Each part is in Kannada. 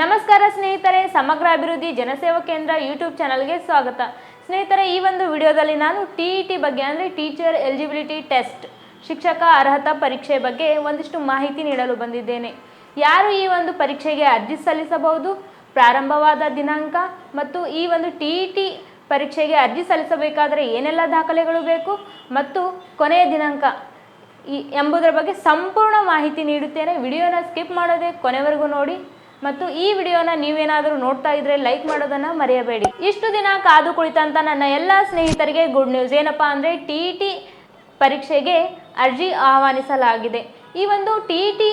ನಮಸ್ಕಾರ ಸ್ನೇಹಿತರೆ, ಸಮಗ್ರ ಅಭಿವೃದ್ಧಿ ಜನಸೇವಾ ಕೇಂದ್ರ ಯೂಟ್ಯೂಬ್ ಚಾನಲ್ಗೆ ಸ್ವಾಗತ. ಸ್ನೇಹಿತರೆ, ಈ ಒಂದು ವಿಡಿಯೋದಲ್ಲಿ ನಾನು ಟಿ ಇ ಟಿ ಬಗ್ಗೆ ಅಂದರೆ ಟೀಚರ್ ಎಲಿಜಿಬಿಲಿಟಿ ಟೆಸ್ಟ್ ಶಿಕ್ಷಕ ಅರ್ಹತಾ ಪರೀಕ್ಷೆ ಬಗ್ಗೆ ಒಂದಿಷ್ಟು ಮಾಹಿತಿ ನೀಡಲು ಬಂದಿದ್ದೇನೆ. ಯಾರು ಈ ಒಂದು ಪರೀಕ್ಷೆಗೆ ಅರ್ಜಿ ಸಲ್ಲಿಸಬಹುದು? ಪ್ರಾರಂಭವಾದ ದಿನಾಂಕ ಮತ್ತು ಈ ಒಂದು ಟಿ ಇ ಟಿ ಪರೀಕ್ಷೆಗೆ ಅರ್ಜಿ ಸಲ್ಲಿಸಬೇಕಾದರೆ ಏನೆಲ್ಲ ದಾಖಲೆಗಳು ಬೇಕು ಮತ್ತು ಕೊನೆಯ ದಿನಾಂಕ ಈ ಎಂಬುದರ ಬಗ್ಗೆ ಸಂಪೂರ್ಣ ಮಾಹಿತಿ ನೀಡುತ್ತೇನೆ. ವಿಡಿಯೋನ ಸ್ಕಿಪ್ ಮಾಡೋದೇ ಕೊನೆವರೆಗೂ ನೋಡಿ. ಮತ್ತು ಈ ವಿಡಿಯೋನ ನೀವೇನಾದರೂ ನೋಡ್ತಾ ಇದ್ರೆ ಲೈಕ್ ಮಾಡೋದನ್ನ ಮರೆಯಬೇಡಿ. ಇಷ್ಟು ದಿನ ಕಾದು ಕುಳಿತಂತ ನನ್ನ ಎಲ್ಲ ಸ್ನೇಹಿತರಿಗೆ ಗುಡ್ ನ್ಯೂಸ್ ಏನಪ್ಪಾ ಅಂದರೆ ಟಿ ಟಿ ಪರೀಕ್ಷೆಗೆ ಅರ್ಜಿ ಆಹ್ವಾನಿಸಲಾಗಿದೆ. ಈ ಒಂದು ಟಿ ಟಿ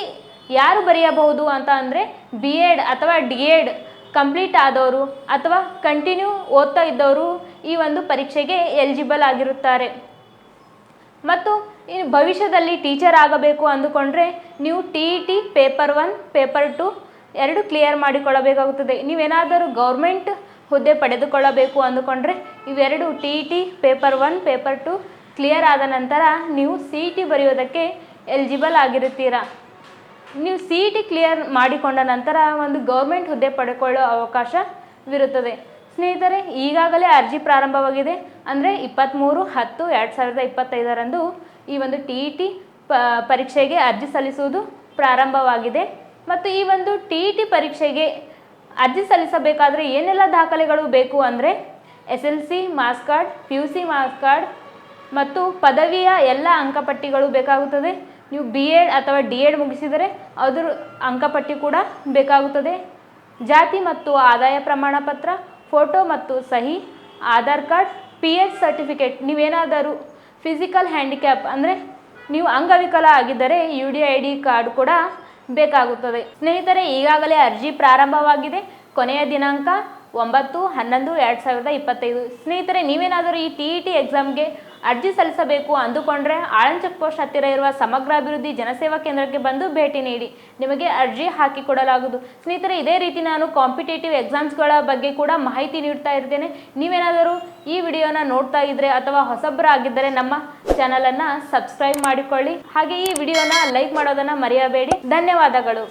ಯಾರು ಬರೆಯಬಹುದು ಅಂತ ಅಂದರೆ ಬಿ ಎಡ್ ಅಥವಾ ಡಿ ಎಡ್ ಕಂಪ್ಲೀಟ್ ಆದವರು ಅಥವಾ ಕಂಟಿನ್ಯೂ ಓದ್ತಾ ಇದ್ದವರು ಈ ಒಂದು ಪರೀಕ್ಷೆಗೆ ಎಲಿಜಿಬಲ್ ಆಗಿರುತ್ತಾರೆ. ಮತ್ತು ಭವಿಷ್ಯದಲ್ಲಿ ಟೀಚರ್ ಆಗಬೇಕು ಅಂದುಕೊಂಡ್ರೆ ನೀವು T E T paper one paper two ಎರಡು ಕ್ಲಿಯರ್ ಮಾಡಿಕೊಳ್ಳಬೇಕಾಗುತ್ತದೆ. ನೀವೇನಾದರೂ ಗೌರ್ಮೆಂಟ್ ಹುದ್ದೆ ಪಡೆದುಕೊಳ್ಳಬೇಕು ಅಂದುಕೊಂಡ್ರೆ ಇವೆರಡು T E T paper one paper two clear ಆದ ನಂತರ ನೀವು ಸಿ ಇ ಟಿ ಬರೆಯೋದಕ್ಕೆ ಎಲಿಜಿಬಲ್ ಆಗಿರುತ್ತೀರಾ. ನೀವು ಸಿ ಇ ಟಿ ಕ್ಲಿಯರ್ ಮಾಡಿಕೊಂಡ ನಂತರ ಒಂದು ಗೌರ್ಮೆಂಟ್ ಹುದ್ದೆ ಪಡೆಕೊಳ್ಳೋ ಅವಕಾಶವಿರುತ್ತದೆ ಸ್ನೇಹಿತರೆ, ಈಗಾಗಲೇ ಅರ್ಜಿ ಪ್ರಾರಂಭವಾಗಿದೆ. ಅಂದರೆ ಇಪ್ಪತ್ತ್ಮೂರು ಹತ್ತು, ಎರಡು ಸಾವಿರದ ಇಪ್ಪತ್ತೈದರಂದು ಈ ಒಂದು ಟಿ ಇ ಟಿ ಪರೀಕ್ಷೆಗೆ ಅರ್ಜಿ ಸಲ್ಲಿಸುವುದು ಪ್ರಾರಂಭವಾಗಿದೆ. ಮತ್ತು ಈ ಒಂದು ಟಿ ಇ ಟಿ ಪರೀಕ್ಷೆಗೆ ಅರ್ಜಿ ಸಲ್ಲಿಸಬೇಕಾದ್ರೆ ಏನೆಲ್ಲ ದಾಖಲೆಗಳು ಬೇಕು ಅಂದರೆ S L C marks card P U C marks card ಮತ್ತು ಪದವಿಯ ಎಲ್ಲ ಅಂಕಪಟ್ಟಿಗಳು ಬೇಕಾಗುತ್ತದೆ. ನೀವು ಬಿ ಎಡ್ ಅಥವಾ ಡಿ ಎಡ್ ಮುಗಿಸಿದರೆ ಅದರ ಅಂಕಪಟ್ಟಿ ಕೂಡ ಬೇಕಾಗುತ್ತದೆ. ಜಾತಿ ಮತ್ತು ಆದಾಯ ಪ್ರಮಾಣ ಪತ್ರ, ಫೋಟೋ ಮತ್ತು ಸಹಿ, Aadhaar card P H certificate ನೀವೇನಾದರೂ ಫಿಸಿಕಲ್ ಹ್ಯಾಂಡಿಕ್ಯಾಪ್ ಅಂದರೆ ನೀವು ಅಂಗವಿಕಲ ಆಗಿದ್ದರೆ U D I D card ಕೂಡ ಬೇಕಾಗುತ್ತದೆ. ಸ್ನೇಹಿತರೆ, ಈಗಾಗಲೇ ಅರ್ಜಿ ಪ್ರಾರಂಭವಾಗಿದೆ. ಕೊನೆಯ ದಿನಾಂಕ ಒಂಬತ್ತು, ಹನ್ನೊಂದು, ಎರಡು ಸಾವಿರದ ಇಪ್ಪತ್ತೈದು. ಸ್ನೇಹಿತರೆ, ನೀವೇನಾದರೂ ಈ ಟಿ ಇ ಟಿ ಎಕ್ಸಾಮ್ಗೆ ಅರ್ಜಿ ಸಲ್ಲಿಸಬೇಕು ಅಂದುಕೊಂಡ್ರೆ ಆಳನ್ ಚೆಕ್ ಪೋಸ್ಟ್ ಹತ್ತಿರ ಇರುವ ಸಮಗ್ರ ಅಭಿವೃದ್ಧಿ ಜನಸೇವಾ ಕೇಂದ್ರಕ್ಕೆ ಬಂದು ಭೇಟಿ ನೀಡಿ. ನಿಮಗೆ ಅರ್ಜಿ ಹಾಕಿಕೊಡಲಾಗುವುದು ಸ್ನೇಹಿತರೆ, ಇದೇ ರೀತಿ ನಾನು ಕಾಂಪಿಟೇಟಿವ್ ಎಕ್ಸಾಮ್ಸ್ಗಳ ಬಗ್ಗೆ ಕೂಡ ಮಾಹಿತಿ ನೀಡ್ತಾ ಇರ್ತೇನೆ. ನೀವೇನಾದರೂ ಈ ವಿಡಿಯೋನ ನೋಡ್ತಾ ಇದ್ದರೆ ಅಥವಾ ಹೊಸಬ್ರಾಗಿದ್ದರೆ ನಮ್ಮ ಚಾನಲನ್ನು ಸಬ್ಸ್ಕ್ರೈಬ್ ಮಾಡಿಕೊಳ್ಳಿ. ಹಾಗೆ ಈ ವಿಡಿಯೋನ ಲೈಕ್ ಮಾಡೋದನ್ನು ಮರೆಯಬೇಡಿ. ಧನ್ಯವಾದಗಳು.